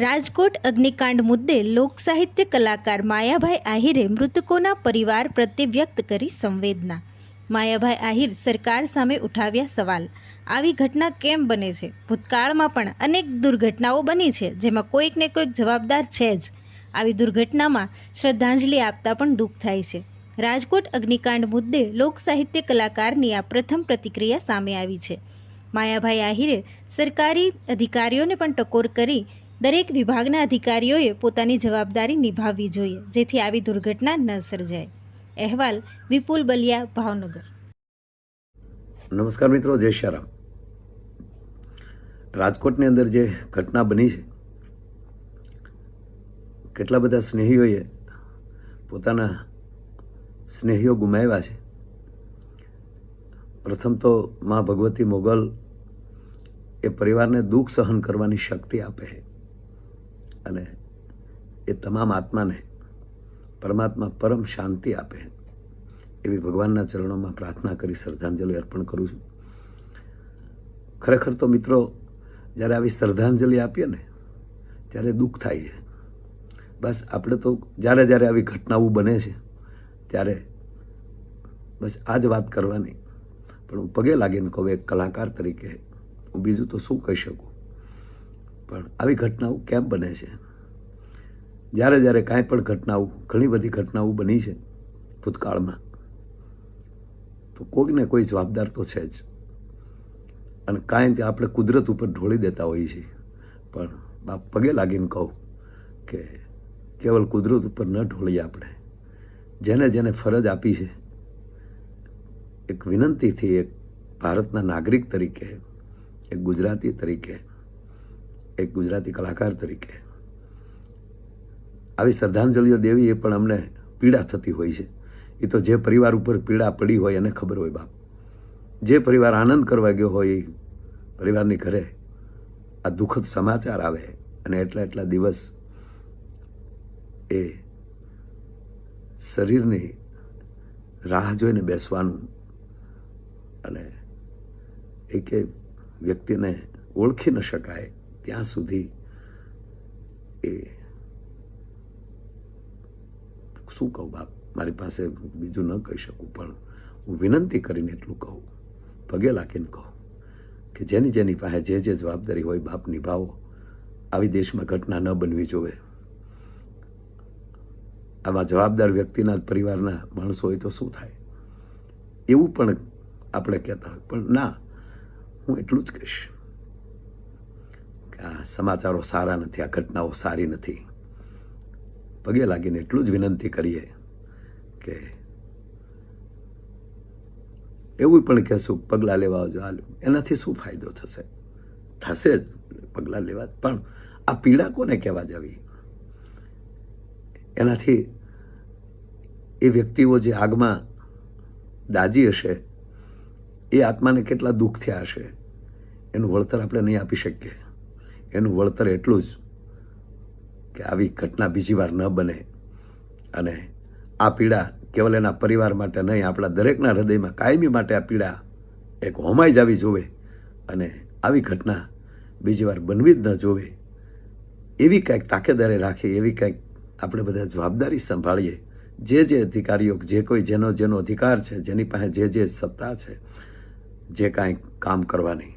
રાજકોટ અગ્નિકાંડ મુદ્દે લોકસાહિત્ય કલાકાર માયાભાઈ આહિરે મૃતકોના પરિવાર પ્રત્યે વ્યક્ત કરી સંવેદના. માયાભાઈ આહિર સરકાર સામે ઉઠાવ્યા સવાલ. આવી ઘટના કેમ બને છે? ભૂતકાળમાં પણ અનેક દુર્ઘટનાઓ બની છે, જેમાં કોઈક ને કોઈક જવાબદાર છે જ. આવી દુર્ઘટનામાં શ્રદ્ધાંજલિ આપતા પણ દુઃખ થાય છે. રાજકોટ અગ્નિકાંડ મુદ્દે લોકસાહિત્ય કલાકારની આ પ્રથમ પ્રતિક્રિયા સામે આવી છે. માયાભાઈ આહિરે સરકારી અધિકારીઓને પણ ટકોર કરી દરેક વિભાગના અધિકારીઓએ પોતાની જવાબદારી નિભાવવી જોઈએ, જેથી આવી દુર્ઘટના ન સર્જાય. અહેવાલ વિપુલ બલિયા, ભાવનગર. નમસ્કાર મિત્રો, જય શ્યારામ રાજકોટની અંદર જે ઘટના બની છે, કેટલા બધા સ્નેહીઓએ પોતાના સ્નેહીઓ ગુમાવ્યા છે. પ્રથમ તો મા ભગવતી મોગલ એ પરિવારને દુઃખ સહન કરવાની શક્તિ આપે છે. અને એ તમામ આત્માને પરમાત્મા પરમ શાંતિ આપે એવી ભગવાનના ચરણોમાં પ્રાર્થના કરી શ્રદ્ધાંજલિ અર્પણ કરું છું. ખરેખર તો મિત્રો, જ્યારે આવી શ્રદ્ધાંજલિ આપીએ ને, ત્યારે દુઃખ થાય છે. બસ આપણે તો જ્યારે જ્યારે આવી ઘટનાઓ બને છે, ત્યારે બસ આ જ વાત કરવાની. પણ હું પગે લાગીને કહું, એક કલાકાર તરીકે હું બીજું તો શું કહી શકું? પણ આવી ઘટનાઓ કેમ બને છે? જ્યારે જ્યારે કાંઈ પણ ઘટનાઓ, ઘણી બધી ઘટનાઓ બની છે ભૂતકાળમાં, તો કોઈકને કોઈ જવાબદાર તો છે જ. અને કાંઈ તે આપણે કુદરત ઉપર ઢોળી દેતા હોઈએ છીએ. પણ બાપ પગે લાગીને કહું કે કેવલ કુદરત ઉપર ન ઢોળીએ આપણે. જેને જેને ફરજ આપી છે, એક વિનંતીથી એક ભારતના નાગરિક તરીકે, એક ગુજરાતી તરીકે એક ગુજરાતી કલાકાર તરીકે. આવી શ્રદ્ધાંજલિઓ દેવી એ પણ અમને પીડા થતી હોય છે. એ તો જે પરિવાર ઉપર પીડા પડી હોય એને ખબર હોય બાપ. જે પરિવાર આનંદ કરવા ગયો હોય પરિવારની ઘરે આ દુઃખદ સમાચાર આવે અને એટલા એટલા દિવસ એ શરીરની રાહ જોઈને બેસવાનું અને એક વ્યક્તિને ઓળખી ન શકાય. ત્યાં સુધી એ શું કહું બાપ? મારી પાસે બીજું ન કહી શકું, પણ હું વિનંતી કરીને એટલું કહું, પગે લાગીને કહું કે જેની જેની પાસે જે જે જવાબદારી હોય બાપ નિભાવો. આવી દેશમાં ઘટના ન બનવી જોવે. આવા જવાબદાર વ્યક્તિના પરિવારના માણસો હોય તો શું થાય? એવું પણ આપણે કહેતા હોય. પણ ના, હું એટલું જ કહીશ. સમાચારો સારા નથી, આ ઘટનાઓ સારી નથી. પગે લાગીને એટલું જ વિનંતી કરીએ કે એવું પણ કહેશું, પગલાં લેવા જો એનાથી શું ફાયદો થશે? થશે જ પગલાં લેવા પણ આ પીડા કોને કહેવા જવી? એનાથી એ વ્યક્તિઓ જે આગમાં દાજી હશે, એ આત્માને કેટલા દુઃખ થયા હશે, એનું વળતર આપણે નહીં આપી શકીએ. એનું વળતર એટલું જ કે આવી ઘટના બીજી વાર ન બને. અને આ પીડા કેવલ એના પરિવાર માટે નહીં, આપણા દરેકના હૃદયમાં કાયમી માટે આ પીડા એક હોમાઈ જાવી જોવે અને આવી ઘટના બીજી વાર બનવી જ ન જોવે. એવી કંઈક તાકેદારે રાખી, એવી કંઈક આપણે બધા જવાબદારી સંભાળીએ. જે જે અધિકારીઓ, જે કોઈ જેનો જેનો અધિકાર છે, જેની પાસે જે જે સત્તા છે, જે કાંઈ કામ કરવાની,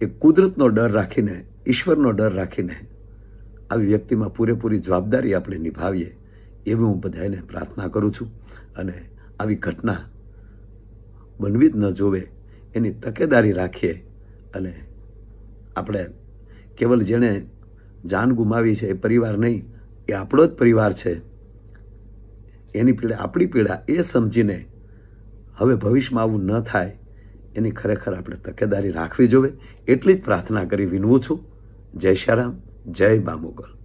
એ કુદરતનો ડર રાખીને ઈશ્વરનો ડર રાખીને આવી વ્યક્તિમાં પૂરેપૂરી જવાબદારી આપણે નિભાવીએ એવી હું બધાને પ્રાર્થના કરું છું અને આવી ઘટના બનવી જ ન જોવે એની તકેદારી રાખીએ અને આપણે કેવલ જેણે જાન ગુમાવી છે એ પરિવાર નહીં, એ આપણો જ પરિવાર છે. એની પીડા, આપણી પીડા એ સમજીને હવે ભવિષ્યમાં આવું ન થાય એની ખરેખર આપણે તકેદારી રાખવી જોઈએ એટલી જ પ્રાર્થના કરી વિનવું છું. જય શ્યારામ જય બા મોગલ